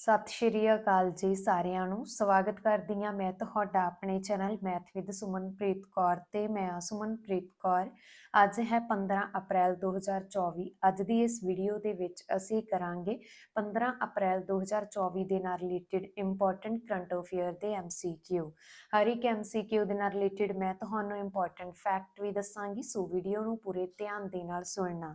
ਸਤਿ ਸ਼੍ਰੀ ਅਕਾਲ ਜੀ ਸਾਰਿਆਂ ਨੂੰ। ਸਵਾਗਤ ਕਰਦੀ ਹਾਂ ਮੈਂ ਤੁਹਾਡਾ ਆਪਣੇ channel math with Sumanpreet Kaur ਤੇ ਮੈਂ ਹਾਂ ਸੁਮਨਪ੍ਰੀਤ ਕੌਰ। ਅੱਜ ਹੈ 15 ਅਪ੍ਰੈਲ 2024 ਅੱਜ ਦੀ ਇਸ ਵੀਡੀਓ ਦੇ ਵਿੱਚ ਅਸੀਂ ਕਰਾਂਗੇ 15 ਅਪ੍ਰੈਲ 2024 ਦੇ ਨਾਲ ਰਿਲੇਟਡ ਇੰਪੋਰਟੈਂਟ ਕਰੰਟ ਅਫੇਅਰ ਦੇ ਐਮਸੀਕਿਊ ਹਰ ਇੱਕ ਐਮਸੀਕਿਊ ਦੇ ਨਾਲ ਰਿਲੇਟਡ ਮੈਂ ਤੁਹਾਨੂੰ ਇੰਪੋਰਟੈਂਟ ਫੈਕਟ ਵੀ ਦੱਸਾਂਗੀ, ਸੋ ਵੀਡੀਓ ਨੂੰ ਪੂਰੇ ਧਿਆਨ ਦੇ ਨਾਲ ਸੁਣਨਾ।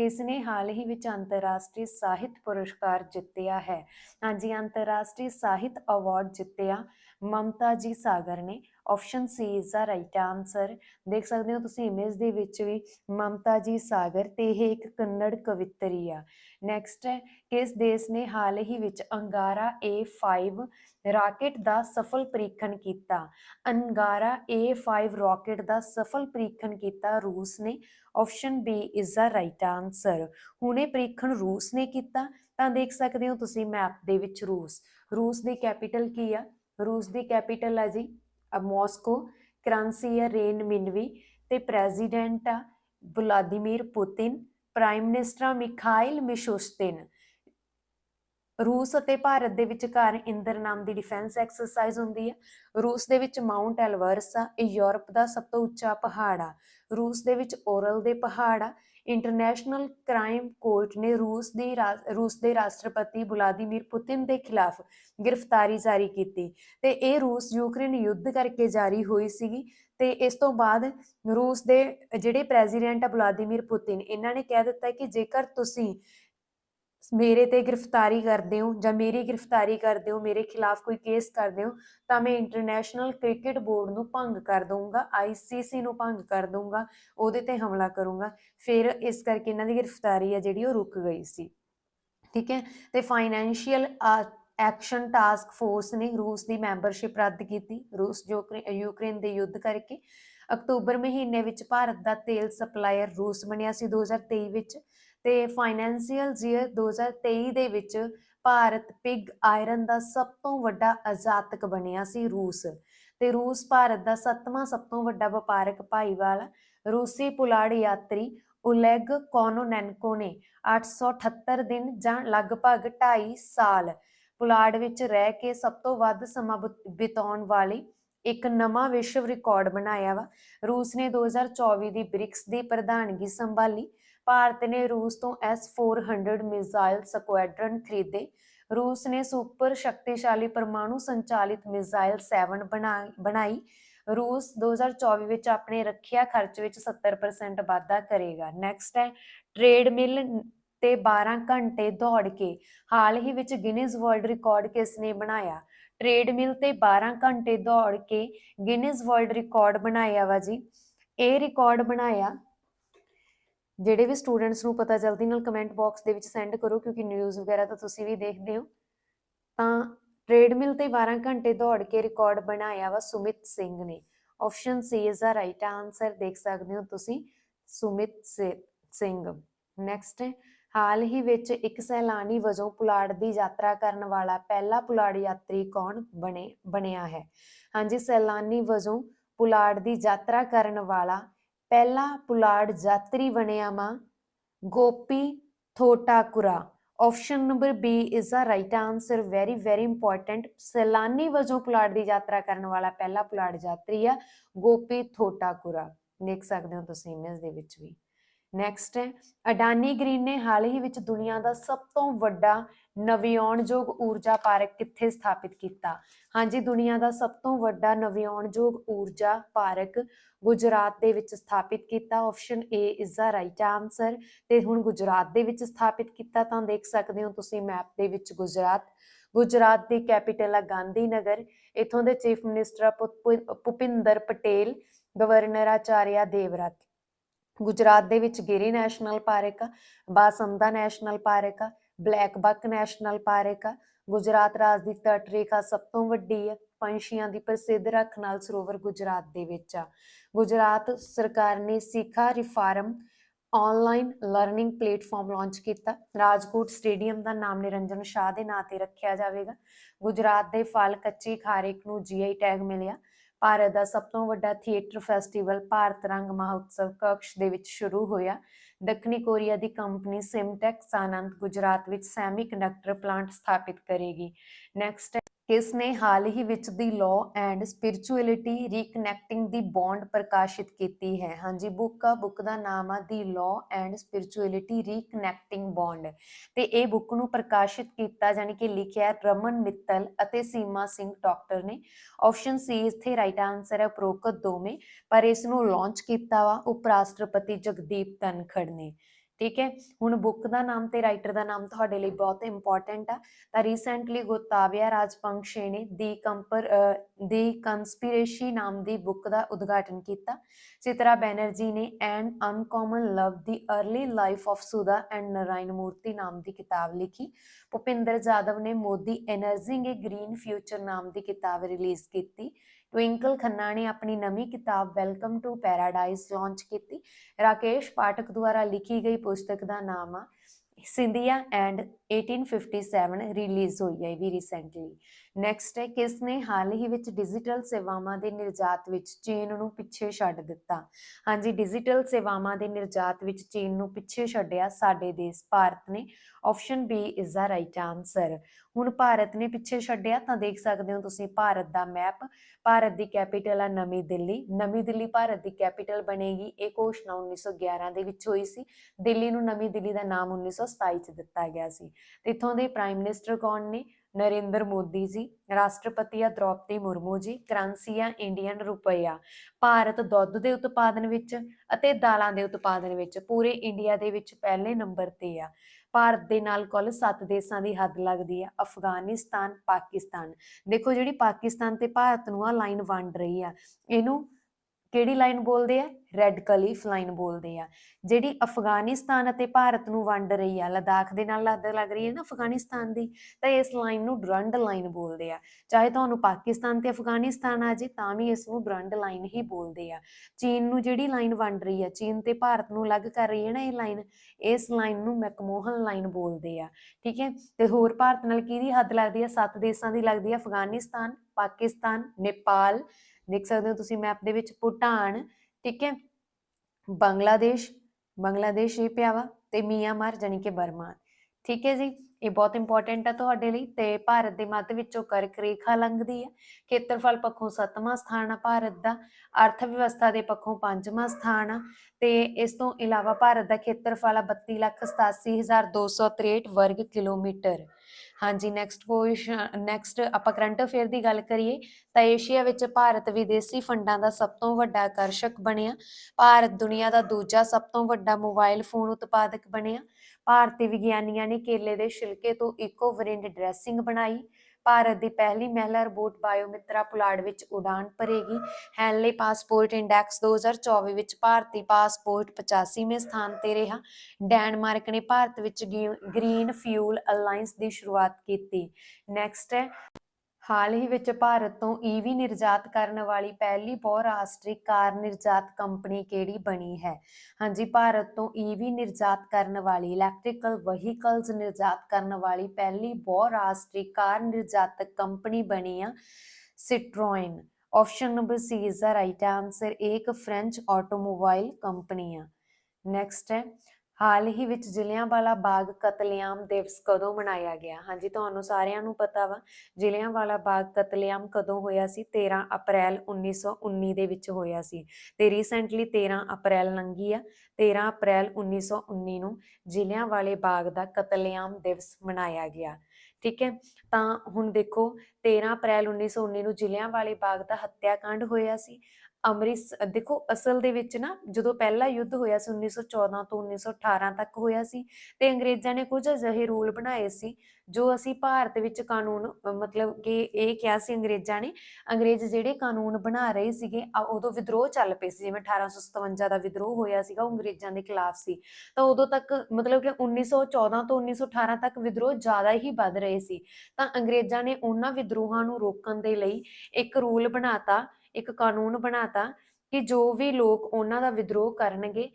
ਕਿਸ ਨੇ ਹਾਲ ਹੀ ਵਿੱਚ ਅੰਤਰਰਾਸ਼ਟਰੀ ਸਾਹਿਤ ਪੁਰਸਕਾਰ ਜਿੱਤਿਆ ਹੈ। ਹਾਂਜੀ, ਅੰਤਰਰਾਸ਼ਟਰੀ ਸਾਹਿਤ ਅਵਾਰਡ ਜਿੱਤਿਆ। ਮਮਤਾ ਜੀ ਸਾਗਰ ਨੇ option C is the right answer ਦੇਖ ਸਕਦੇ ਹੋ ਤੁਸੀਂ ਇਮੇਜ ਦੇ ਵਿੱਚ ਵੀ ਮਮਤਾ ਜੀ ਸਾਗਰ ਤੇ ਇਹ ਇੱਕ ਕੰਨੜ ਕਵਿੱਤਰੀ ਆ। ਨੈਕਸਟ ਹੈ, ਕਿਸ ਦੇਸ਼ ਨੇ ਹਾਲ ਹੀ ਵਿੱਚ ਅੰਗਾਰਾ A5 ਰਾਕੇਟ ਦਾ ਸਫਲ ਪ੍ਰੀਖਣ ਕੀਤਾ? ਅੰਗਾਰਾ A5 ਰਾਕੇਟ ਦਾ ਸਫਲ ਪ੍ਰੀਖਣ ਕੀਤਾ ਰੂਸ ਨੇ। Option B is the right answer ਹੁਣੇ ਪ੍ਰੀਖਣ ਰੂਸ ਨੇ ਕੀਤਾ, ਤਾਂ ਦੇਖ ਸਕਦੇ ਹੋ ਤੁਸੀਂ ਮੈਪ ਦੇ ਵਿੱਚ ਰੂਸ। ਰੂਸ ਦੀ ਕੈਪੀਟਲ ਕੀ ਆ? ਰੂਸ ਦੀ ਕੈਪੀਟਲ ਆ ਜੀ ਮਾਸਕੋ ਕਰੰਸੀ ਹੈ ਰੇਨ ਮਿਨਵੀ ਤੇ ਪ੍ਰੈਜ਼ੀਡੈਂਟ ਆ Vladimir Putin, prime minister Mikhail Mishustin. ਰੂਸ ਅਤੇ ਭਾਰਤ ਦੇ ਵਿਚਕਾਰ ਇੰਦਰ ਨਾਮ ਦੀ ਡਿਫੈਂਸ ਐਕਸਰਸਾਈਜ਼ ਹੁੰਦੀ ਹੈ ਰੂਸ ਦੇ ਵਿੱਚ ਮਾਉਂਟ ਐਲਵਰਸ ਆ, ਇਹ ਯੂਰਪ ਦਾ ਸਭ ਤੋਂ ਉੱਚਾ ਪਹਾੜ ਆ। ਰੂਸ ਦੇ ਵਿੱਚ ਓਰਲ ਦੇ ਪਹਾੜ ਆ ਇੰਟਰਨੈਸ਼ਨਲ ਕ੍ਰਾਈਮ ਕੋਰਟ ਨੇ ਰੂਸ ਦੀ ਰੂਸ ਦੇ ਰਾਸ਼ਟਰਪਤੀ ਵਲਾਦੀਮੀਰ ਪੁਤਿਨ ਦੇ ਖਿਲਾਫ ਗ੍ਰਿਫਤਾਰੀ ਜਾਰੀ ਕੀਤੀ ਤੇ ਇਹ ਰੂਸ ਯੂਕਰੇਨ ਯੁੱਧ ਕਰਕੇ ਜਾਰੀ ਹੋਈ ਸੀਗੀ ਤੇ ਇਸ ਤੋਂ ਬਾਅਦ ਰੂਸ ਦੇ ਜਿਹੜੇ ਪ੍ਰੈਜ਼ੀਡੈਂਟ ਆ ਵਲਾਦੀਮੀਰ ਪੁਤਿਨ, ਇਹਨਾਂ ਨੇ ਕਹਿ ਦਿੱਤਾ ਕਿ ਜੇਕਰ ਤੁਸੀਂ ਮੇਰੇ ਤੇ ਗ੍ਰਿਫਤਾਰੀ ਕਰਦੇ ਹੋ ਜਾਂ ਮੇਰੀ ਗ੍ਰਿਫਤਾਰੀ ਕਰਦੇ ਹੋ, ਮੇਰੇ ਖਿਲਾਫ ਕੋਈ ਕੇਸ ਕਰਦੇ ਹੋ, ਤਾਂ ਮੈਂ ਇੰਟਰਨੈਸ਼ਨਲ ਕ੍ਰਿਕਟ ਬੋਰਡ ਨੂੰ ਭੰਗ ਕਰ ਦਊਂਗਾ ਆਈਸੀਸੀ ਨੂੰ ਭੰਗ ਕਰ ਦਊਂਗਾ, ਉਹਦੇ ਤੇ ਹਮਲਾ ਕਰੂੰਗਾ। ਫਿਰ ਇਸ ਕਰਕੇ ਇਹਨਾਂ ਦੀ ਗ੍ਰਿਫਤਾਰੀ ਆ ਜਿਹੜੀ ਉਹ ਰੁਕ ਗਈ ਸੀ। ਠੀਕ ਹੈ? ਤੇ ਫਾਈਨੈਂਸ਼ੀਅਲ ਐਕਸ਼ਨ ਟਾਸਕ ਫੋਰਸ ਨੇ ਰੂਸ ਦੀ ਮੈਂਬਰਸ਼ਿਪ ਰੱਦ ਕੀਤੀ। ਰੂਸ ਜੋ ਯੂਕਰੇਨ ਦੇ ਯੁੱਧ ਕਰਕੇ ਅਕਤੂਬਰ ਮਹੀਨੇ ਵਿੱਚ ਭਾਰਤ ਦਾ ਤੇਲ ਸਪਲਾਇਰ ਰੂਸ ਬਣਿਆ ਸੀ 2023 ਵਿੱਚ। ਤੇ ਫਾਈਨੈਂਸ਼ੀਅਲ ਈਅਰ 2023 ਦੇ ਵਿੱਚ ਭਾਰਤ ਪਿਗ ਆਇਰਨ ਦਾ ਸਭ ਤੋਂ ਵੱਡਾ ਆਜ਼ਾਦਕ ਬਣਿਆ ਸੀ ਰੂਸ। ਤੇ ਰੂਸ ਭਾਰਤ ਦਾ ਸੱਤਵਾਂ ਸਭ ਤੋਂ ਵੱਡਾ ਵਪਾਰਕ ਭਾਈਵਾਲ, ਰੂਸੀ ਪੁਲਾੜ ਯਾਤਰੀ ਉਲੈਗ ਕੋਨੋਨੈਨਕੋ ਨੇ 878 ਦਿਨ ਜਾਂ ਲਗਭਗ 2.5 ਸਾਲ ਪੁਲਾੜ ਵਿੱਚ ਰਹਿ ਕੇ ਸਭ ਤੋਂ ਵੱਧ ਸਮਾਂ ਬਿਤਾਉਣ ਵਾਲੀ ਇੱਕ ਨਵਾਂ ਵਿਸ਼ਵ ਰਿਕਾਰਡ ਬਣਾਇਆ ਵਾ। ਰੂਸ ਨੇ 2024 ਦੀ ਬ੍ਰਿਕਸ ਦੀ ਪ੍ਰਧਾਨਗੀ ਸੰਭਾਲੀ। ਭਾਰਤ ਨੇ ਰੂਸ ਤੋਂ S400 ਮਿਜ਼ਾਈਲ ਸਕੁਐਡਰਨ ਖਰੀਦੇ। ਰੂਸ ਨੇ ਸੁਪਰ ਸ਼ਕਤੀਸ਼ਾਲੀ ਪਰਮਾਣੂ ਸੰਚਾਲਿਤ ਮਿਜ਼ਾਈਲ 7 ਬਣਾਈ। ਰੂਸ 2024 ਵਿੱਚ ਆਪਣੇ ਰੱਖਿਆ ਖਰਚ ਵਿੱਚ 70% ਵਾਧਾ ਕਰੇਗਾ। ਨੈਕਸਟ ਹੈ ਟ੍ਰੇਡ ਮਿਲ ਤੇ 12 ਘੰਟੇ ਦੌੜ ਕੇ। ਹਾਲ ਹੀ ਵਿੱਚ ਗਿਨੀਜ਼ ਵਰਲਡ ਰਿਕਾਰਡ ਕਿਸ ਨੇ ਬਣਾਇਆ? ਟ੍ਰੇਡਮਿਲ ਤੇ 12 ਘੰਟੇ ਦੌੜ ਕੇ ਗਿਨੀਜ਼ ਵਰਲਡ ਰਿਕਾਰਡ ਬਣਾਇਆ ਵਾ ਜੀ। ਇਹ ਰਿਕਾਰਡ ਬਣਾਇਆ। ਜਿਹੜੇ ਵੀ ਸਟੂਡੈਂਟਸ ਨੂੰ ਪਤਾ ਜਲਦੀ ਨਾਲ ਕਮੈਂਟ ਬਾਕਸ ਦੇ ਵਿੱਚ ਸੈਂਡ ਕਰੋ, ਕਿਉਂਕਿ ਨਿਊਜ਼ ਵਗੈਰਾ ਤਾਂ ਤੁਸੀਂ ਵੀ ਦੇਖਦੇ ਹੋ। ਤਾਂ ਟ੍ਰੇਡਮਿਲ ਤੇ 12 ਘੰਟੇ ਦੌੜ ਕੇ ਰਿਕਾਰਡ ਬਣਾਇਆ ਵਾ ਸੁਮਿਤ ਸਿੰਘ ਨੇ। Option C is the right answer ਦੇਖ ਸਕਦੇ ਹੋ ਤੁਸੀਂ, ਸੁਮਿਤ ਸਿੰਘ। ਨੈਕਸਟ ਹਾਲ ਹੀ ਵਿੱਚ ਇੱਕ ਸੈਲਾਨੀ ਵਜੋਂ ਪੁਲਾੜ ਦੀ ਯਾਤਰਾ ਕਰਨ ਵਾਲਾ ਪਹਿਲਾ ਪੁਲਾੜ ਯਾਤਰੀ ਕੌਣ ਬਣੇ, ਬਣਿਆ ਹੈ? ਹਾਂਜੀ, ਸੈਲਾਨੀ ਵਜੋਂ ਪੁਲਾੜ ਦੀ ਯਾਤਰਾ ਕਰਨ ਵਾਲਾ ਪਹਿਲਾ ਪੁਲਾੜ ਯਾਤਰੀ ਬਣਿਆ ਮਾ Gopi Thotakura. Option number B is the right answer very very important ਸੈਲਾਨੀ ਵਜੋਂ ਪੁਲਾੜ ਦੀ ਯਾਤਰਾ ਕਰਨ ਵਾਲਾ ਪਹਿਲਾ ਪੁਲਾੜ ਯਾਤਰੀ ਆ ਗੋਪੀ ਥੋਟਾਕੁਰਾ। ਦੇਖ ਸਕਦੇ ਹੋ ਤੁਸੀਂ ਇਮੇਜ ਦੇ ਵਿੱਚ ਵੀ। ਨੈਕਸਟ ਹੈ ਅਡਾਨੀ ਗ੍ਰੀਨ ਨੇ ਹਾਲ ਹੀ ਵਿੱਚ ਦੁਨੀਆ ਦਾ ਸਭ ਤੋਂ ਵੱਡਾ ਨਵਿਆਉਣਯੋਗ ਊਰਜਾ ਪਾਰਕ ਕਿੱਥੇ ਸਥਾਪਿਤ ਕੀਤਾ? ਹਾਂਜੀ, ਦੁਨੀਆ ਦਾ ਸਭ ਤੋਂ ਵੱਡਾ ਨਵਿਆਉਣਯੋਗ ਊਰਜਾ ਪਾਰਕ ਗੁਜਰਾਤ ਦੇ ਵਿੱਚ ਸਥਾਪਿਤ ਕੀਤਾ। Option A is the right answer ਤੇ ਹੁਣ ਗੁਜਰਾਤ ਦੇ ਵਿੱਚ ਸਥਾਪਿਤ ਕੀਤਾ ਤਾਂ ਦੇਖ ਸਕਦੇ ਹੋ ਤੁਸੀਂ ਮੈਪ ਦੇ ਵਿੱਚ ਗੁਜਰਾਤ। ਗੁਜਰਾਤ ਦੀ ਕੈਪੀਟਲ ਆ ਗਾਂਧੀ ਨਗਰ ਇਥੋਂ ਦੇ chief minister Bhupendra Patel governor Acharya Devvrat. Gujarat ਦੇ ਵਿੱਚ ਗਿਰੀ ਨੈਸ਼ਨਲ ਪਾਰਕ ਆ, ਬਾਸੰਦਾ ਨੈਸ਼ਨਲ ਪਾਰਕ ਆ, ਬਲੈਕ ਬਕ ਨੈਸ਼ਨਲ ਪਾਰਕ ਆ, ਗੁਜਰਾਤ ਰਾਜ ਦੀ ਤਟ ਰੇਖਾ ਸਭ ਤੋਂ ਵੱਡੀ ਹੈ ਪੰਛੀਆਂ ਦੀ ਪ੍ਰਸਿੱਧ ਰੱਖ ਨਾਲ ਸਰੋਵਰ ਗੁਜਰਾਤ ਦੇ ਵਿੱਚ ਆ। ਗੁਜਰਾਤ ਸਰਕਾਰ ਨੇ Shiksha reform online learning platform launch ਕੀਤਾ। ਰਾਜਕੋਟ ਸਟੇਡੀਅਮ ਦਾ ਨਾਮ ਨਿਰੰਜਨ ਸ਼ਾਹ ਦੇ ਨਾਂ ਤੇ ਰੱਖਿਆ ਜਾਵੇਗਾ। ਗੁਜਰਾਤ ਦੇ ਫਲ ਕੱਚੀ ਖਾਰੇਕ ਨੂੰ ਜੀਆਈ ਟੈਗ ਮਿਲਿਆ। ਭਾਰਤ ਦਾ ਸਭ ਤੋਂ ਵੱਡਾ ਥੀਏਟਰ ਫੈਸਟੀਵਲ ਭਾਰਤ ਰੰਗ ਮਹੋਤਸਵ ਕਕਸ਼ ਦੇ ਵਿੱਚ ਸ਼ੁਰੂ ਹੋਇਆ। ਦੱਖਣੀ ਕੋਰੀਆ ਦੀ ਕੰਪਨੀ ਸਿਮਟੈਕ ਸਾਨੰਦ ਗੁਜਰਾਤ ਵਿੱਚ ਸੈਮੀਕੰਡਕਟਰ ਪਲਾਂਟ ਸਥਾਪਿਤ ਕਰੇਗੀ। ਨੈਕਸਟ ਕਿਸ ਨੇ ਹਾਲ ਹੀ ਵਿੱਚ the law and spirituality reconnecting the bond ਪ੍ਰਕਾਸ਼ਿਤ ਕੀਤੀ ਹੈ? ਹਾਂਜੀ ਬੁੱਕ ਆ ਬੁੱਕ ਦਾ ਨਾਮ ਆ the law and spirituality reconnecting bond ਤੇ ਇਹ ਬੁੱਕ ਨੂੰ ਪ੍ਰਕਾਸ਼ਿਤ ਕੀਤਾ ਜਾਨੀ ਕਿ ਲਿਖਿਆ ਰਮਨ ਮਿੱਤਲ ਅਤੇ ਸੀਮਾ ਸਿੰਘ ਡਾਕਟਰ ਨੇ। ਆਪਸ਼ਨ ਸੀ ਇੱਥੇ ਰਾਈਟ ਆਨਸਰ ਹੈ ਉਪਰੋਕਤ ਦੋਵੇਂ, ਪਰ ਇਸ ਨੂੰ ਲਾਂਚ ਕੀਤਾ ਵਾ ਉਪ ਰਾਸ਼ਟਰਪਤੀ ਜਗਦੀਪ ਧਨਖੜ ਨੇ। ਠੀਕ ਹੈ? ਹੁਣ ਬੁੱਕ ਦਾ ਨਾਮ ਤੇ ਰਾਈਟਰ ਦਾ ਨਾਮ ਤੁਹਾਡੇ ਲਈ ਬਹੁਤ ਇੰਪੋਰਟੈਂਟ ਆ। ਤਾਂ ਰੀਸੈਂਟਲੀ ਗੋਤਾਵਿਆ ਰਾਜਪੰਕਸ਼ੇ ਨੇ ਦੀ ਕੰਪਰ ਦੀ ਕੰਸਪੀਰੇਸੀ ਨਾਮ ਦੀ ਬੁੱਕ ਦਾ ਉਦਘਾਟਨ ਕੀਤਾ। ਚਿਤਰਾ ਬੈਨਰਜੀ ਨੇ an uncommon love the early life of Sudha and Narayana Murthy ਨਾਮ ਦੀ ਕਿਤਾਬ ਲਿਖੀ। ਭੁਪਿੰਦਰ ਜਾਦਵ ਨੇ Modi energising a green future ਨਾਮ ਦੀ ਕਿਤਾਬ ਰਿਲੀਜ਼ ਕੀਤੀ। ਟਵਿੰਕਲ ਖੰਨਾ ਨੇ ਆਪਣੀ ਨਵੀਂ ਕਿਤਾਬ ਵੈਲਕਮ ਟੂ ਪੈਰਾਡਾਈਜ਼ ਲਾਂਚ ਕੀਤੀ। ਰਾਕੇਸ਼ ਪਾਠਕ ਦੁਆਰਾ ਲਿਖੀ ਗਈ ਪੁਸਤਕ ਦਾ ਨਾਮ ਆ ਸਿੰਧੀਆ ਐਂਡ 1857 ਰਿਲੀਜ਼ ਹੋਈ ਹੈ ਵੀ ਰੀਸੈਂਟਲੀ ਨੈਕਸਟ ਹੈ ਕਿਸ ਨੇ ਹਾਲ ਹੀ ਵਿੱਚ ਡਿਜੀਟਲ ਸੇਵਾਵਾਂ ਦੇ ਨਿਰਯਾਤ ਵਿੱਚ ਚੀਨ ਨੂੰ ਪਿੱਛੇ ਛੱਡ ਦਿੱਤਾ। ਹਾਂਜੀ ਡਿਜੀਟਲ ਸੇਵਾਵਾਂ ਦੇ ਨਿਰਯਾਤ ਵਿੱਚ ਚੀਨ ਨੂੰ ਪਿੱਛੇ ਛੱਡਿਆ ਸਾਡੇ ਦੇਸ਼, ਭਾਰਤ ਨੇ। Option B is the right answer ਹੁਣ ਭਾਰਤ ਨੇ ਪਿੱਛੇ ਛੱਡਿਆ ਤਾਂ ਦੇਖ ਸਕਦੇ ਹੋ ਤੁਸੀਂ ਭਾਰਤ ਦਾ ਮੈਪ ਭਾਰਤ ਦੀ ਕੈਪੀਟਲ ਆ ਨਵੀਂ ਦਿੱਲੀ। ਨਵੀਂ ਦਿੱਲੀ ਭਾਰਤ ਦੀ ਕੈਪੀਟਲ ਬਣੇਗੀ। ਇਹ ਘੋਸ਼ਣਾ 1911 ਦੇ ਵਿੱਚ ਹੋਈ ਸੀ। ਦਿੱਲੀ ਨੂੰ ਨਵੀਂ ਦਿੱਲੀ ਦਾ ਨਾਮ 1927 ਚ ਦਿੱਤਾ ਗਿਆ ਸੀ। ਤੇ ਇੱਥੋਂ ਦੇ ਪ੍ਰਾਈਮ ਮਿਨਿਸਟਰ ਕੌਣ ਨੇ? ਨਰਿੰਦਰ ਮੋਦੀ ਜੀ, ਰਾਸ਼ਟਰਪਤੀ ਆ ਦ੍ਰੋਪਦੀ ਮੁਰਮੂ ਜੀ, ਕਰੰਸੀ ਆ ਇੰਡੀਅਨ ਰੁਪਈਆ ਭਾਰਤ ਦੁੱਧ ਦੇ ਉਤਪਾਦਨ ਵਿੱਚ ਅਤੇ ਦਾਲਾਂ ਦੇ ਉਤਪਾਦਨ ਵਿੱਚ ਪੂਰੇ ਇੰਡੀਆ ਦੇ ਵਿੱਚ ਪਹਿਲੇ ਨੰਬਰ ਤੇ ਆ। ਭਾਰਤ ਦੇ ਨਾਲ ਕੁੱਲ 7 ਦੇਸ਼ਾਂ ਦੀ ਹੱਦ ਲੱਗਦੀ ਆ, ਅਫਗਾਨਿਸਤਾਨ, ਪਾਕਿਸਤਾਨ। ਦੇਖੋ ਜਿਹੜੀ ਪਾਕਿਸਤਾਨ ਤੇ ਭਾਰਤ ਨੂੰ ਆ ਲਾਈਨ ਵੰਡ ਰਹੀ ਆ, ਇਹਨੂੰ ਕਿਹੜੀ ਲਾਈਨ ਬੋਲਦੇ ਆ? ਰੈੱਡ ਕਲੀਫ ਲਾਈਨ ਬੋਲਦੇ ਆ। ਜਿਹੜੀ ਅਫਗਾਨਿਸਤਾਨ ਅਤੇ ਭਾਰਤ ਨੂੰ ਵੰਡ ਰਹੀ ਆ, ਲਦਾਖ ਦੇ ਨਾਲ ਲੱਦ ਲੱਗ ਰਹੀ ਹੈ ਨਾ ਅਫਗਾਨਿਸਤਾਨ ਦੀ, ਤਾਂ ਇਸ ਲਾਈਨ ਨੂੰ ਡਰੰਡ ਲਾਈਨ ਬੋਲਦੇ ਆ। ਚਾਹੇ ਤੁਹਾਨੂੰ ਪਾਕਿਸਤਾਨ ਤੇ ਅਫਗਾਨਿਸਤਾਨ ਆ ਜੇ, ਤਾਂ ਵੀ ਇਸ ਨੂੰ ਡਰੰਡ ਲਾਈਨ ਹੀ ਬੋਲਦੇ ਆ। ਚੀਨ ਨੂੰ ਜਿਹੜੀ ਲਾਈਨ ਵੰਡ ਰਹੀ ਆ, ਚੀਨ ਤੇ ਭਾਰਤ ਨੂੰ ਅਲੱਗ ਕਰ ਰਹੀ ਹੈ ਨਾ ਇਹ ਲਾਈਨ ਇਸ ਲਾਈਨ ਨੂੰ ਮੈਕਮੋਹਨ ਲਾਈਨ ਬੋਲਦੇ ਆ। ਠੀਕ ਹੈ? ਤੇ ਹੋਰ ਭਾਰਤ ਨਾਲ ਕਿਹਦੀ ਹੱਦ ਲੱਗਦੀ ਆ? ਸੱਤ ਦੇਸ਼ਾਂ ਦੀ ਲੱਗਦੀ ਆ, ਅਫਗਾਨਿਸਤਾਨ, ਪਾਕਿਸਤਾਨ, ਨੇਪਾਲ। ਦੇਖ ਸਕਦੇ ਹੋ ਤੁਸੀਂ ਮੈਪ ਦੇ ਵਿੱਚ ਭੂਟਾਨ ਠੀਕ ਹੈ? ਬੰਗਲਾਦੇਸ਼ ਬੰਗਲਾਦੇਸ਼ ਇਹ ਪਿਆ ਵਾ ਤੇ ਮਿਆਂਮਾਰ ਜਾਨੀ ਕਿ ਬਰਮਾ ਠੀਕ ਹੈ ਜੀ ਇਹ ਬਹੁਤ ਇੰਪੋਰਟੈਂਟ ਆ ਤੁਹਾਡੇ ਲਈ ਤੇ ਭਾਰਤ ਦੇ ਮੱਧ ਵਿੱਚੋਂ ਕਰਕ ਰੇਖਾ ਲੰਘਦੀ ਹੈ ਖੇਤਰਫਲ ਪੱਖੋਂ ਸੱਤਵਾਂ ਸਥਾਨ ਆ ਭਾਰਤ ਦਾ ਅਰਥ ਵਿਵਸਥਾ ਦੇ ਪੱਖੋਂ ਪੰਜਵਾਂ ਸਥਾਨ ਆ ਤੇ ਇਸ ਤੋਂ ਇਲਾਵਾ ਭਾਰਤ ਦਾ ਖੇਤਰਫਲ ਆ 32,87,263 ਵਰਗ ਕਿਲੋਮੀਟਰ। ਹਾਂਜੀ ਨੈਕਸਟ ਕੁਐਸਚਨ ਨੈਕਸਟ ਆਪਾਂ ਕਰੰਟ ਅਫੇਅਰ ਦੀ ਗੱਲ ਕਰੀਏ ਤਾਂ ਏਸ਼ੀਆ ਵਿੱਚ ਭਾਰਤ ਵਿਦੇਸ਼ੀ ਫੰਡਾਂ ਦਾ ਸਭ ਤੋਂ ਵੱਡਾ ਆਕਰਸ਼ਕ ਬਣਿਆ ਭਾਰਤ ਦੁਨੀਆ ਦਾ ਦੂਜਾ ਸਭ ਤੋਂ ਵੱਡਾ ਮੋਬਾਈਲ ਫੋਨ ਉਤਪਾਦਕ ਬਣਿਆ ਭਾਰਤੀ ਵਿਗਿਆਨੀਆਂ ਨੇ ਕੇਲੇ ਦੇ ਛਿਲਕੇ ਤੋਂ ਇਕੋ ਵਰਿੰਡ ਡਰੈਸਿੰਗ ਬਣਾਈ। ਭਾਰਤ ਦੀ ਪਹਿਲੀ ਮਹਿਲਾ ਰੋਬੋਟ ਬਾਇਓਮਿਤਰਾ ਪੁਲਾੜ ਵਿੱਚ ਉਡਾਨ ਭਰੇਗੀ। ਹੈਨਲੇ ਪਾਸਪੋਰਟ ਇੰਡੈਕਸ 2024 ਵਿੱਚ ਭਾਰਤੀ ਪਾਸਪੋਰਟ 85ਵੇਂ ਸਥਾਨ ਤੇ ਰਿਹਾ। ਡੈਨਮਾਰਕ ਨੇ ਭਾਰਤ ਵਿੱਚ ਗ੍ਰੀਨ ਫਿਊਲ ਅਲਾਈਅੰਸ ਦੀ ਸ਼ੁਰੂਆਤ ਕੀਤੀ। ਨੈਕਸਟ ਹੈ। ਹਾਲ ਹੀ ਵਿੱਚ ਭਾਰਤ ਤੋਂ ਈਵੀ ਨਿਰਜਾਤ ਕਰਨ ਵਾਲੀ ਪਹਿਲੀ ਬਹੁਰਾਸ਼ਟਰੀ ਕਾਰ ਨਿਰਜਾਤ ਕੰਪਨੀ ਕਿਹੜੀ ਬਣੀ ਹੈ? ਹਾਂਜੀ, ਭਾਰਤ ਤੋਂ ਈਵੀ ਨਿਰਜਾਤ ਕਰਨ ਵਾਲੀ, ਇਲੈਕਟ੍ਰੀਕਲ ਵਹੀਕਲਸ ਨਿਰਜਾਤ ਕਰਨ ਵਾਲੀ ਪਹਿਲੀ ਬਹੁਰਾਸ਼ਟਰੀ ਕਾਰ ਨਿਰਜਾਤਕ ਕੰਪਨੀ ਬਣੀ ਆ Citroen option number C is the right answer ਇੱਕ ਫ੍ਰੈਂਚ ਆਟੋਮੋਬਾਈਲ ਕੰਪਨੀ ਆ। ਨੈਕਸਟ ਹੈ। ਹਾਲ ਹੀ ਵਿੱਚ ਜ਼ਿਲ੍ਹਿਆਂਵਾਲਾ ਬਾਗ ਕਤਲੇਆਮ ਦਿਵਸ ਕਦੋਂ ਮਨਾਇਆ ਗਿਆ? ਹਾਂਜੀ, ਤੁਹਾਨੂੰ ਸਾਰਿਆਂ ਨੂੰ ਪਤਾ ਵਾ ਜ਼ਿਲ੍ਹਿਆਂਵਾਲਾ ਬਾਗ ਕਤਲੇਆਮ ਕਦੋਂ ਹੋਇਆ ਸੀ? 13 ਅਪ੍ਰੈਲ 1919 ਦੇ ਵਿੱਚ ਹੋਇਆ ਸੀ। ਤੇ ਰੀਸੈਂਟਲੀ 13 ਅਪ੍ਰੈਲ ਲੰਘੀ ਆ। 13 ਅਪ੍ਰੈਲ 1919 ਨੂੰ ਜ਼ਿਲ੍ਹਿਆਂਵਾਲੇ ਬਾਗ ਦਾ ਕਤਲੇਆਮ ਦਿਵਸ ਮਨਾਇਆ ਗਿਆ। ਠੀਕ ਹੈ? ਤਾਂ ਹੁਣ ਦੇਖੋ 13 ਅਪ੍ਰੈਲ 1919 ਨੂੰ ਜ਼ਿਲ੍ਹਿਆਂਵਾਲੇ ਬਾਗ ਦਾ ਹੱਤਿਆਕਾਂਡ ਹੋਇਆ ਸੀ। ਅੰਮ੍ਰਿਤ ਦੇਖੋ, ਅਸਲ ਦੇ ਵਿੱਚ ਨਾ ਜਦੋਂ ਪਹਿਲਾ ਯੁੱਧ ਹੋਇਆ ਸੀ 1914 ਤੋਂ 1918 ਤੱਕ ਹੋਇਆ ਸੀ, ਤੇ ਅੰਗਰੇਜ਼ਾਂ ਨੇ ਕੁਝ ਅਜਿਹੇ ਰੂਲ ਬਣਾਏ ਸੀ, ਜੋ ਅਸੀਂ ਭਾਰਤ ਵਿੱਚ ਕਾਨੂੰਨ ਮਤਲਬ ਕਿ ਇਹ ਕਿਹਾ ਸੀ ਅੰਗਰੇਜ਼ਾਂ ਨੇ, ਅੰਗਰੇਜ਼ ਜਿਹੜੇ ਕਾਨੂੰਨ ਬਣਾ ਰਹੇ ਸੀਗੇ ਉਦੋਂ ਵਿਦਰੋਹ ਚੱਲ ਪਏ ਸੀ, ਜਿਵੇਂ 1857 ਦਾ ਵਿਦਰੋਹ ਹੋਇਆ ਸੀਗਾ, ਉਹ ਅੰਗਰੇਜ਼ਾਂ ਦੇ ਖਿਲਾਫ ਸੀ, ਤਾਂ ਉਦੋਂ ਤੱਕ ਮਤਲਬ ਕਿ 1914 ਤੋਂ 1918 ਤੱਕ ਵਿਦਰੋਹ ਜ਼ਿਆਦਾ ਹੀ ਵੱਧ ਰਹੇ ਸੀ, ਤਾਂ ਅੰਗਰੇਜ਼ਾਂ ਨੇ ਉਹਨਾਂ ਵਿਦਰੋਹਾਂ ਨੂੰ ਰੋਕਣ ਦੇ ਲਈ ਇੱਕ ਰੂਲ ਬਣਾਤਾ ਇੱਕ ਕਾਨੂੰਨ ਬਣਾਤਾ ਕਿ ਜੋ ਵੀ ਲੋਕ ਉਹਨਾਂ ਦਾ ਵਿਦਰੋਹ ਕਰਨਗੇ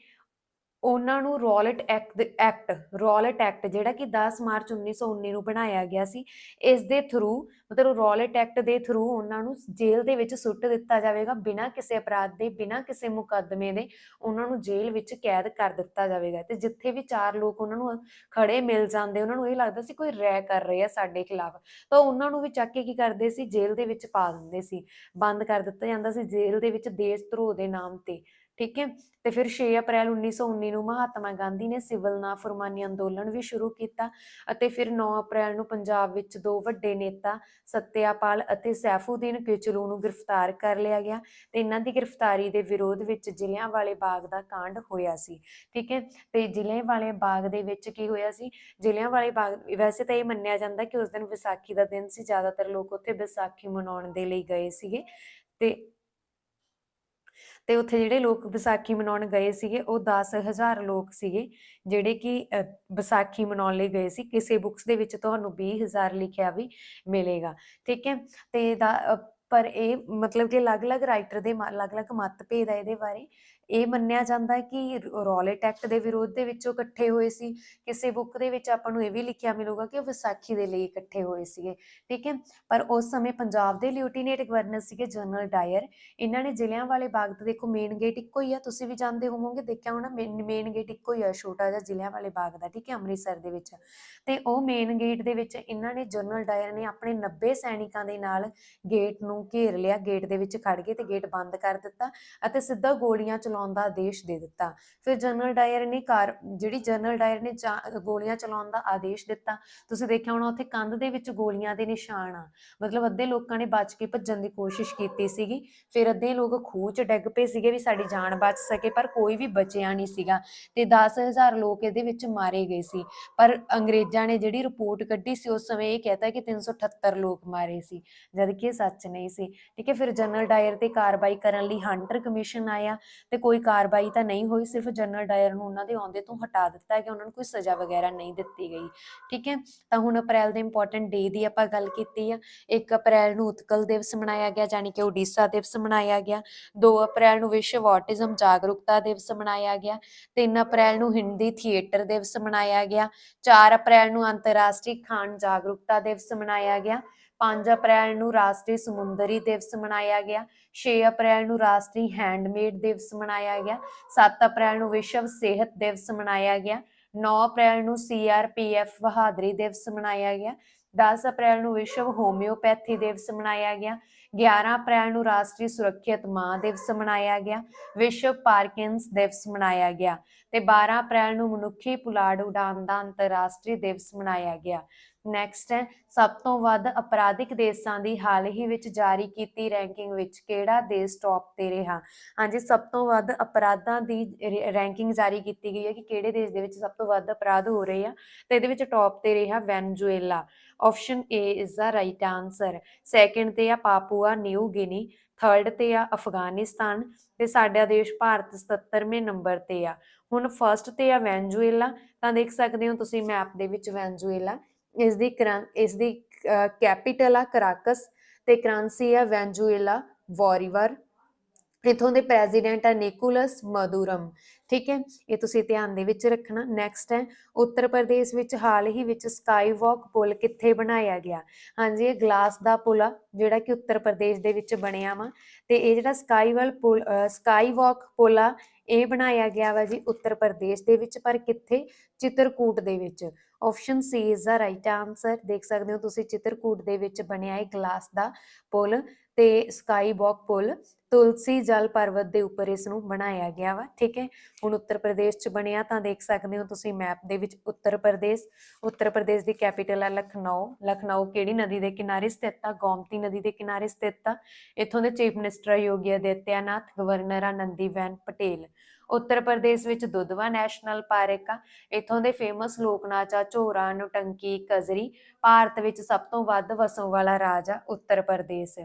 ਉਹਨਾਂ ਨੂੰ Rowlatt act act, Rowlatt act ਜਿਹੜਾ ਕਿ 10 ਮਾਰਚ 1919 ਨੂੰ ਬਣਾਇਆ ਗਿਆ ਸੀ, ਇਸ ਦੇ ਥਰੂ ਮਤਲਬ ਰੌਲਟ ਐਕਟ ਦੇ ਥਰੂ ਉਹਨਾਂ ਨੂੰ ਜੇਲ੍ਹ ਦੇ ਵਿੱਚ ਸੁੱਟ ਦਿੱਤਾ ਜਾਵੇਗਾ, ਬਿਨਾਂ ਕਿਸੇ ਅਪਰਾਧ ਦੇ, ਬਿਨਾਂ ਕਿਸੇ ਮੁਕੱਦਮੇ ਦੇ ਉਹਨਾਂ ਨੂੰ ਜੇਲ੍ਹ ਵਿੱਚ ਕੈਦ ਕਰ ਦਿੱਤਾ ਜਾਵੇਗਾ। ਤੇ ਜਿੱਥੇ ਵੀ ਚਾਰ ਲੋਕ ਉਹਨਾਂ ਨੂੰ ਖੜੇ ਮਿਲ ਜਾਂਦੇ, ਉਹਨਾਂ ਨੂੰ ਇਹ ਲੱਗਦਾ ਸੀ ਕੋਈ ਰੈ ਕਰ ਰਹੇ ਆ ਸਾਡੇ ਖਿਲਾਫ। ਤਾਂ ਉਹਨਾਂ ਨੂੰ ਵੀ ਚੱਕ ਕੇ ਕੀ ਕਰਦੇ ਸੀ? ਜੇਲ੍ਹ ਦੇ ਵਿੱਚ ਪਾ ਦਿੰਦੇ ਸੀ। ਬੰਦ ਕਰ ਦਿੱਤਾ ਜਾਂਦਾ ਸੀ ਜੇਲ੍ਹ ਦੇ ਵਿੱਚ ਦੇਸ਼ ਧਰੋਹ ਦੇ ਨਾਮ ਤੇ। ਠੀਕ ਹੈ? ਤੇ ਫਿਰ 6 ਅਪ੍ਰੈਲ 1919 ਨੂੰ ਮਹਾਤਮਾ ਗਾਂਧੀ ਨੇ ਸਿਵਲ ਨਾਫਰਮਾਨੀ ਅੰਦੋਲਨ ਵੀ ਸ਼ੁਰੂ ਕੀਤਾ ਅਤੇ ਫਿਰ 9 ਅਪ੍ਰੈਲ ਨੂੰ ਪੰਜਾਬ ਵਿੱਚ ਦੋ ਵੱਡੇ ਨੇਤਾ, ਸਤਿਆਪਾਲ ਅਤੇ ਸੈਫੂਦੀਨ ਕਿਚਲੂ ਨੂੰ ਗ੍ਰਿਫਤਾਰ ਕਰ ਲਿਆ ਗਿਆ ਤੇ ਇਹਨਾਂ ਦੀ ਗ੍ਰਿਫਤਾਰੀ ਦੇ ਵਿਰੋਧ ਵਿੱਚ ਜ਼ਿਲ੍ਹਿਆਂਵਾਲੇ ਬਾਗ ਦਾ ਕਾਂਡ ਹੋਇਆ ਸੀ। ਠੀਕ ਹੈ? ਤੇ ਜ਼ਿਲ੍ਹਿਆਂਵਾਲੇ ਬਾਗ ਦੇ ਵਿੱਚ ਕੀ ਹੋਇਆ ਸੀ? ਜ਼ਿਲ੍ਹਿਆਂ ਵਾਲੇ ਬਾਗ, ਵੈਸੇ ਤਾਂ ਇਹ ਮੰਨਿਆ ਜਾਂਦਾ ਕਿ ਉਸ ਦਿਨ ਵਿਸਾਖੀ ਦਾ ਦਿਨ ਸੀ, ਜ਼ਿਆਦਾਤਰ ਲੋਕ ਉੱਥੇ ਵਿਸਾਖੀ ਮਨਾਉਣ ਦੇ ਲਈ ਗਏ ਸੀਗੇ ਤੇ ਤੇ ਉੱਥੇ ਜਿਹੜੇ ਲੋਕ ਵਿਸਾਖੀ ਮਨਾਉਣ ਗਏ ਸੀਗੇ ਉਹ 10000 ਲੋਕ ਸੀਗੇ ਜਿਹੜੇ ਕਿ ਅ, ਵਿਸਾਖੀ ਮਨਾਉਣ ਲਈ ਗਏ ਸੀ। ਕਿਸੇ ਬੁੱਕਸ ਦੇ ਵਿੱਚ ਤੁਹਾਨੂੰ 20000 ਲਿਖਿਆ ਵੀ ਮਿਲੇਗਾ। ਠੀਕ ਹੈ? ਤੇ ਦਾ ਪਰ ਇਹ ਮਤਲਬ ਕਿ ਅਲੱਗ-ਅਲੱਗ ਰਾਈਟਰ ਦੇ ਅਲੱਗ-ਅਲੱਗ ਮਤਭੇਦ ਹੈ ਇਹਦੇ ਬਾਰੇ। ਇਹ ਮੰਨਿਆ ਜਾਂਦਾ ਹੈ ਕਿ ਰੌਲਟ ਐਕਟ ਦੇ ਵਿਰੋਧ ਦੇ ਵਿੱਚੋਂ ਇਕੱਠੇ ਹੋਏ ਸੀ। ਕਿਸੇ ਬੁੱਕ ਦੇ ਵਿੱਚ ਆਪਾਂ ਨੂੰ ਇਹ ਵੀ ਲਿਖਿਆ ਮਿਲੂਗਾ ਕਿ ਉਹ ਵਿਸਾਖੀ ਦੇ ਲਈ ਇਕੱਠੇ ਹੋਏ ਸੀਗੇ, ਠੀਕ ਹੈ? ਪਰ ਉਸ ਸਮੇਂ ਪੰਜਾਬ ਦੇ ਲਿਊਟੀਨੇਟ ਗਵਰਨਰ ਸੀਗੇ ਜਨਰਲ ਡਾਇਰ ਇਹਨਾਂ ਨੇ ਜ਼ਿਲ੍ਹਿਆਂ ਵਾਲੇ ਬਾਗ ਦਾ ਦੇਖੋ ਮੇਨ ਗੇਟ ਇੱਕੋ ਹੀ ਆ, ਤੁਸੀਂ ਵੀ ਜਾਣਦੇ ਹੋਵੋਗੇ, ਦੇਖਿਆ ਹੋਣਾ ਮੇਨ ਗੇਟ ਇੱਕੋ ਹੀ ਆ, ਛੋਟਾ ਜਿਹਾ ਜ਼ਿਲ੍ਹਿਆਂ ਵਾਲੇ ਬਾਗ ਦਾ, ਠੀਕ ਹੈ? ਅੰਮ੍ਰਿਤਸਰ ਦੇ ਵਿੱਚ। ਤੇ ਉਹ ਮੇਨ ਗੇਟ ਦੇ ਵਿੱਚ ਇਹਨਾਂ ਨੇ ਜਨਰਲ ਡਾਇਰ ਨੇ ਆਪਣੇ 90 ਸੈਨਿਕਾਂ ਦੇ ਨਾਲ ਗੇਟ ਨੂੰ ਘੇਰ ਲਿਆ ਗੇਟ ਦੇ ਵਿੱਚ ਖੜ ਗਏ ਤੇ ਗੇਟ ਬੰਦ ਕਰ ਦਿੱਤਾ ਅਤੇ ਸਿੱਧਾ ਗੋਲੀਆਂ ਚਲਾਉਣ ਦਾ ਆਦੇਸ਼ ਦੇ ਦਿੱਤਾ। ਫਿਰ ਜਨਰਲ ਡਾਇਰ ਨੇ ਕਾਰ, ਜਿਹੜੀ ਜਨਰਲ ਡਾਇਰ ਨੇ ਚਾ- ਗੋਲੀਆਂ ਚਲਾਉਣ ਦਾ ਆਦੇਸ਼ ਦਿੱਤਾ। ਤੁਸੀਂ ਦੇਖਿਆ ਹੋਣਾ ਉੱਥੇ ਕੰਧ ਦੇ ਵਿੱਚ ਗੋਲੀਆਂ ਦੇ ਨਿਸ਼ਾਨ ਆ। ਮਤਲਬ ਅੱਧੇ ਲੋਕਾਂ ਨੇ ਬਚ ਕੇ ਭੱਜਣ ਦੀ ਕੋਸ਼ਿਸ਼ ਕੀਤੀ ਸੀਗੀ। ਫਿਰ ਅੱਧੇ ਲੋਕ ਖੂਹ 'ਚ ਡਿੱਗ ਪਏ ਸੀਗੇ ਵੀ ਸਾਡੀ ਜਾਨ ਬਚ ਸਕੇ, ਪਰ ਕੋਈ ਵੀ ਬਚਿਆ ਨਹੀਂ ਸੀਗਾ ਤੇ 10000 ਲੋਕ ਇਹਦੇ ਵਿੱਚ ਮਾਰੇ ਗਏ ਸੀ। ਪਰ ਅੰਗਰੇਜ਼ਾਂ ਨੇ ਜਿਹੜੀ ਰਿਪੋਰਟ ਕੱਢੀ ਸੀ, ਉਸ ਸਮੇਂ ਇਹ ਕਹਤਾ ਕਿ 378 ਲੋਕ ਮਾਰੇ ਸੀ। ਜਦ ਕਿ ਸੱਚ ਨਹੀਂ ਸੀ। ਠੀਕ ਹੈ, ਫਿਰ ਜਨਰਲ ਡਾਇਰ ਤੇ ਕਾਰਵਾਈ ਕਰਨ ਲਈ ਹੰਟਰ ਕਮਿਸ਼ਨ ਆਇਆ ਤੇ ਕੋਈ ਕਾਰਵਾਈ ਤਾਂ ਨਹੀਂ ਹੋਈ, ਸਿਰਫ ਜਨਰਲ ਡਾਇਰ ਨੂੰ ਉਹਨਾਂ ਦੇ ਅਹੁਦੇ ਤੋਂ ਹਟਾ ਦਿੱਤਾ ਕਿ ਉਹਨਾਂ ਨੂੰ ਕੋਈ ਸਜ਼ਾ ਵਗੈਰਾ ਨਹੀਂ ਦਿੱਤੀ ਗਈ। ਠੀਕ ਹੈ, ਤਾਂ ਹੁਣ ਅਪ੍ਰੈਲ ਦੇ ਇੰਪੋਰਟੈਂਟ ਡੇ ਦੀ ਆਪਾਂ ਗੱਲ ਕੀਤੀ ਆ। 1 ਅਪ੍ਰੈਲ ਨੂੰ ਉਤਕਲ ਦਿਵਸ ਮਨਾਇਆ ਗਿਆ ਯਾਨੀ ਕਿ ਓਡੀਸ਼ਾ ਦਿਵਸ ਮਨਾਇਆ ਗਿਆ। 2 ਅਪ੍ਰੈਲ ਨੂੰ ਵਿਸ਼ਵ ਆਟਿਜ਼ਮ ਜਾਗਰੂਕਤਾ ਦਿਵਸ ਮਨਾਇਆ ਗਿਆ। 3 ਅਪ੍ਰੈਲ ਨੂੰ ਹਿੰਦੀ ਥੀਏਟਰ ਦਿਵਸ ਮਨਾਇਆ ਗਿਆ। 4 ਅਪ੍ਰੈਲ ਨੂੰ ਅੰਤਰਰਾਸ਼ਟਰੀ ਖਾਣ ਜਾਗਰੂਕਤਾ ਦਿਵਸ ਮਨਾਇਆ ਗਿਆ। 5 ਅਪ੍ਰੈਲ ਨੂੰ ਰਾਸ਼ਟਰੀ ਸਮੁੰਦਰੀ ਦਿਵਸ ਮਨਾਇਆ ਗਿਆ 6 ਅਪ੍ਰੈਲ ਨੂੰ ਰਾਸ਼ਟਰੀ ਹੈਂਡਮੇਡ ਦਿਵਸ ਮਨਾਇਆ ਗਿਆ 7 ਅਪ੍ਰੈਲ ਨੂੰ ਵਿਸ਼ਵ ਸਿਹਤ ਦਿਵਸ ਮਨਾਇਆ ਗਿਆ 9 ਅਪ੍ਰੈਲ ਨੂੰ ਸੀਆਰਪੀਐਫ ਬਹਾਦਰੀ ਦਿਵਸ ਮਨਾਇਆ ਗਿਆ 10 ਅਪ੍ਰੈਲ ਨੂੰ ਵਿਸ਼ਵ ਹੋਮਿਓਪੈਥੀ ਦਿਵਸ ਮਨਾਇਆ ਗਿਆ 11 ਅਪ੍ਰੈਲ ਨੂੰ ਰਾਸ਼ਟਰੀ ਸੁਰੱਖਿਅਤ ਮਾਂ ਦਿਵਸ ਮਨਾਇਆ ਗਿਆ, ਵਿਸ਼ਵ ਪਾਰਕਿੰਸ ਦਿਵਸ ਮਨਾਇਆ ਗਿਆ ਤੇ 12 ਅਪ੍ਰੈਲ ਨੂੰ ਮਨੁੱਖੀ ਪੁਲਾੜ ਉਡਾਨ ਦਾ ਅੰਤਰਰਾਸ਼ਟਰੀ ਦਿਵਸ ਮਨਾਇਆ ਗਿਆ। ਨੈਕਸਟ ਹੈ, ਸਭ ਤੋਂ ਵੱਧ ਅਪਰਾਧਿਕ ਦੇਸ਼ਾਂ ਦੀ ਹਾਲ ਹੀ ਵਿੱਚ ਜਾਰੀ ਕੀਤੀ ਰੈਂਕਿੰਗ ਵਿੱਚ ਕਿਹੜਾ ਦੇਸ਼ ਟੌਪ ਤੇ ਰਿਹਾ ਹਾਂਜੀ, ਸਭ ਤੋਂ ਵੱਧ ਅਪਰਾਧਾਂ ਦੀ ਰੈਂਕਿੰਗ ਜਾਰੀ ਕੀਤੀ ਗਈ ਹੈ ਕਿ ਕਿਹੜੇ ਦੇਸ਼ ਦੇ ਵਿੱਚ ਸਭ ਤੋਂ ਵੱਧ ਅਪਰਾਧ ਹੋ ਰਹੇ ਆ? ਤੇ ਇਹਦੇ ਵਿੱਚ ਟੌਪ ਤੇ ਰਿਹਾ Venezuela option A is the right answer second ਤੇ ਆ ਪਾਪੂਆ ਨਿਊ ਗਿਨੀ ਥਰਡ ਤੇ ਆ ਅਫਗਾਨਿਸਤਾਨ ਤੇ ਸਾਡਾ ਦੇਸ਼ ਭਾਰਤ 77ਵੇਂ ਨੰਬਰ ਤੇ ਆ। ਹੁਣ ਫਰਸਟ ਤੇ ਆ ਵੈਨਜ਼ੂਏਲਾ ਤਾਂ ਦੇਖ ਸਕਦੇ ਹੋ ਤੁਸੀਂ ਮੈਪ ਦੇ ਵਿੱਚ ਵੈਨਜ਼ੂਏਲਾ ਇਸ ਦੀ ਇਸ ਦੀ ਕੈਪੀਟਲ ਆ ਕਰਾਕਸ ਤੇ ਕਰੰਸੀ ਆ ਵੈਨਜ਼ੂਏਲਾ, ਵੋਰੀਵਰ। ਇਥੋਂ ਦੇ ਪ੍ਰੈਜ਼ੀਡੈਂਟ ਆ ਨਿਕੋਲਸ ਮਦੂਰਮ। ਠੀਕ ਹੈ? ਇਹ ਤੁਸੀਂ ਧਿਆਨ ਦੇ ਵਿੱਚ ਰੱਖਣਾ। ਨੈਕਸਟ ਹੈ, ਉੱਤਰ ਪ੍ਰਦੇਸ਼ ਵਿੱਚ ਹਾਲ ਹੀ ਵਿੱਚ ਸਕਾਈ ਵਾਕ ਪੁਲ ਕਿੱਥੇ ਬਣਾਇਆ ਗਿਆ? ਹਾਂਜੀ, ਇਹ ਗਲਾਸ ਦਾ ਪੁਲ ਆ, ਜਿਹੜਾ ਕਿ ਉੱਤਰ ਪ੍ਰਦੇਸ਼ ਦੇ ਵਿੱਚ ਬਣਿਆ ਵਾ। ਤੇ ਇਹ ਜਿਹੜਾ ਸਕਾਈ ਵਾਲ ਪੁਲ ਸਕਾਈ ਵਾਕ ਪੁਲ ਆ, ਇਹ ਬਣਾਇਆ ਗਿਆ ਵਾ ਜੀ ਉੱਤਰ ਪ੍ਰਦੇਸ਼ ਦੇ ਵਿੱਚ, ਪਰ ਕਿੱਥੇ? ਚਿਤਰਕੂਟ ਦੇ ਵਿੱਚ। Option C is the right answer ਦੇਖ ਸਕਦੇ ਹੋ ਤੁਸੀਂ ਚਿਤਰਕੂਟ ਦੇ ਵਿੱਚ ਬਣਿਆ ਇਹ ਗਲਾਸ ਦਾ ਪੁਲ ਤੇ ਸਕਾਈ ਵਾਕ ਪੁਲ, ਤੁਲਸੀ ਜਲ ਪਰਬਤ ਦੇ ਉੱਪਰ ਇਸ ਨੂੰ ਬਣਾਇਆ ਗਿਆ ਵਾ, ਠੀਕ ਹੈ? ਹੁਣ ਉੱਤਰ ਪ੍ਰਦੇਸ਼ ਚ ਬਣਿਆ ਤਾਂ ਦੇਖ ਸਕਦੇ ਹੋ ਤੁਸੀਂ ਮੈਪ ਦੇ ਵਿੱਚ ਉੱਤਰ ਪ੍ਰਦੇਸ਼ ਉੱਤਰ ਪ੍ਰਦੇਸ਼ ਦੀ ਕੈਪੀਟਲ ਹੈ ਲਖਨਊ ਲਖਨਊ ਕਿਹੜੀ ਨਦੀ ਦੇ ਕਿਨਾਰੇ ਸਥਿਤ ਆ? ਗੋਮਤੀ ਨਦੀ ਦੇ ਕਿਨਾਰੇ ਸਥਿਤ ਆ। ਇੱਥੋਂ ਦੇ chief minister Yogi Adityanath governor ਆ ਨੰਦੀਬੈਨ ਪਟੇਲ। ਉੱਤਰ ਪ੍ਰਦੇਸ਼ ਵਿੱਚ ਦੁਧਵਾ ਨੈਸ਼ਨਲ ਪਾਰਕ ਆ। ਇੱਥੋਂ ਦੇ ਫੇਮਸ ਲੋਕ ਨਾਚ ਆ, ਝੋਰਾ, ਨੁਟੰਕੀ, ਕਜ਼ਰੀ, ਭਾਰਤ ਵਿੱਚ ਸਭ ਤੋਂ ਵੱਧ ਵਸੋਂ ਵਾਲਾ ਰਾਜ ਆ ਉੱਤਰ ਪ੍ਰਦੇਸ਼।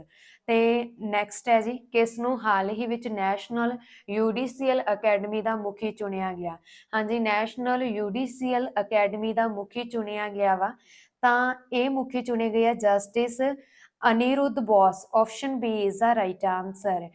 ਤੇ ਨੈਕਸਟ ਹੈ ਜੀ, ਕਿਸ ਨੂੰ ਹਾਲ ਹੀ ਵਿੱਚ ਨੈਸ਼ਨਲ ਯੂਡੀਸੀਐਲ ਅਕੈਡਮੀ ਦਾ ਮੁਖੀ ਚੁਣਿਆ ਗਿਆ? ਹਾਂਜੀ, ਨੈਸ਼ਨਲ ਯੂਡੀਸੀਐਲ ਅਕੈਡਮੀ ਦਾ ਮੁਖੀ ਚੁਣਿਆ ਗਿਆ ਵਾ। ਤਾਂ ਇਹ ਮੁਖੀ ਚੁਣੇ ਗਏ ਆ justice Aniruddha Bose option B is the right answer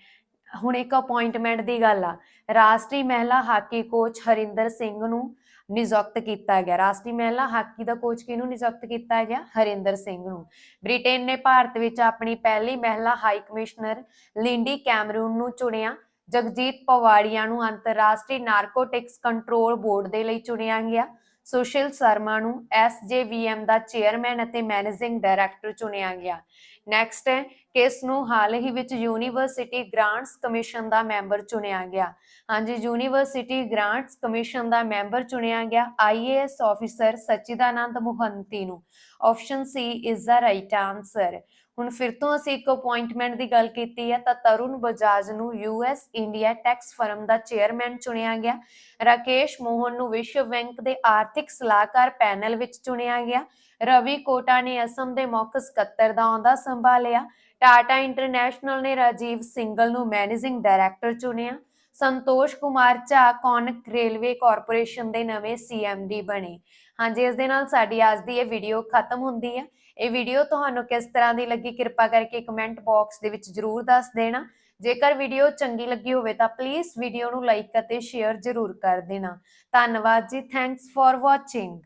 ਹੁਣ ਇੱਕ ਅਪਾਇੰਟਮੈਂਟ ਦੀ ਗੱਲ ਆ। ਰਾਸ਼ਟਰੀ ਮਹਿਲਾ ਹਾਕੀ ਕੋਚ ਹਰਿੰਦਰ ਸਿੰਘ ਨੂੰ ਨਿਯੁਕਤ ਕੀਤਾ ਗਿਆ। ਰਾਸ਼ਟਰੀ ਮਹਿਲਾ ਹਾਕੀ ਦਾ ਕੋਚ ਕਿਹਨੂੰ ਨਿਯੁਕਤ ਕੀਤਾ ਗਿਆ? ਹਰਿੰਦਰ ਸਿੰਘ ਨੂੰ। ਬ੍ਰਿਟੇਨ ਨੇ ਭਾਰਤ ਵਿੱਚ ਆਪਣੀ ਪਹਿਲੀ ਮਹਿਲਾ ਹਾਈ ਕਮਿਸ਼ਨਰ ਲਿੰਡੀ ਕੈਮਰੂਨ ਨੂੰ ਚੁਣਿਆ। ਜਗਜੀਤ ਪਵਾੜੀਆ ਨੂੰ ਅੰਤਰਰਾਸ਼ਟਰੀ ਨਾਰਕੋਟਿਕਸ ਕੰਟਰੋਲ ਬੋਰਡ ਦੇ ਲਈ ਚੁਣਿਆ ਗਿਆ। ਸੁਸ਼ੀਲ ਸ਼ਰਮਾ ਨੂੰ SJVM ਦਾ ਚੇਅਰਮੈਨ ਅਤੇ ਮੈਨੇਜਿੰਗ ਡਾਇਰੈਕਟਰ ਚੁਣਿਆ ਗਿਆ। ਨੈਕਸਟ ਹੈ, ਕਿਸ ਨੂੰ ਹਾਲ ਹੀ ਵਿੱਚ ਯੂਨੀਵਰਸਿਟੀ ਗ੍ਰਾਂਟਸ ਕਮਿਸ਼ਨ ਦਾ ਮੈਂਬਰ ਚੁਣਿਆ ਗਿਆ? ਹਾਂਜੀ, ਯੂਨੀਵਰਸਿਟੀ ਗ੍ਰਾਂਟਸ ਕਮਿਸ਼ਨ ਦਾ ਮੈਂਬਰ ਚੁਣਿਆ ਗਿਆ ਆਈਏਐਸ ਆਫੀਸਰ ਸਚਿਦਾਨੰਦ ਮੋਹੰਤੀ ਨੂੰ। Option C is the right answer ਹੁਣ ਫਿਰ ਤੋਂ ਅਸੀਂ ਇੱਕ ਅਪਾਇੰਟਮੈਂਟ ਦੀ ਗੱਲ ਕੀਤੀ ਹੈ ਤਾਂ ਤਰੁਣ ਬਜਾਜ ਨੂੰ ਯੂਐਸ ਇੰਡੀਆ ਟੈਕਸ ਫਰਮ ਦਾ ਚੇਅਰਮੈਨ ਚੁਣਿਆ ਗਿਆ। ਰਾਕੇਸ਼ ਮੋਹਨ ਨੂੰ ਵਿਸ਼ਵ ਬੈਂਕ ਦੇ ਆਰਥਿਕ ਸਲਾਹਕਾਰ ਪੈਨਲ ਵਿੱਚ ਚੁਣਿਆ ਗਿਆ। ਰਵੀ ਕੋਟਾ ਨੇ ਅਸਮ ਦੇ ਮੁੱਖ ਸਕੱਤਰ ਦਾ ਆਉਂਦਾ ਸੰਭਾਲਿਆ। ਟਾਟਾ ਇੰਟਰਨੈਸ਼ਨਲ ਨੇ ਰਾਜੀਵ ਸਿੰਗਲ ਨੂੰ ਮੈਨੇਜਿੰਗ ਡਾਇਰੈਕਟਰ ਚੁਣਿਆ। ਸੰਤੋਸ਼ ਕੁਮਾਰ ਝਾ ਕੌਨਕ ਰੇਲਵੇ ਕਾਰਪੋਰੇਸ਼ਨ ਦੇ ਨਵੇਂ ਸੀਐਮਡੀ ਬਣੇ। ਹਾਂਜੀ, ਇਸ ਦੇ ਨਾਲ ਸਾਡੀ ਅੱਜ ਦੀ ਇਹ ਵੀਡੀਓ ਖਤਮ ਹੁੰਦੀ ਹੈ ਇਹ ਵੀਡੀਓ ਤੁਹਾਨੂੰ ਕਿਸ ਤਰ੍ਹਾਂ ਦੀ ਲੱਗੀ, ਕਿਰਪਾ ਕਰਕੇ ਕਮੈਂਟ ਬਾਕਸ ਦੇ ਵਿੱਚ ਜਰੂਰ ਦੱਸ ਦੇਣਾ। ਜੇਕਰ ਵੀਡੀਓ ਚੰਗੀ ਲੱਗੀ ਹੋਵੇ ਤਾਂ ਪਲੀਜ਼ ਵੀਡੀਓ ਨੂੰ ਲਾਈਕ ਅਤੇ ਸ਼ੇਅਰ ਜਰੂਰ ਕਰ ਦੇਣਾ। ਧੰਨਵਾਦ ਜੀ ਥੈਂਕਸ ਫॉर ਵਾਚਿੰਗ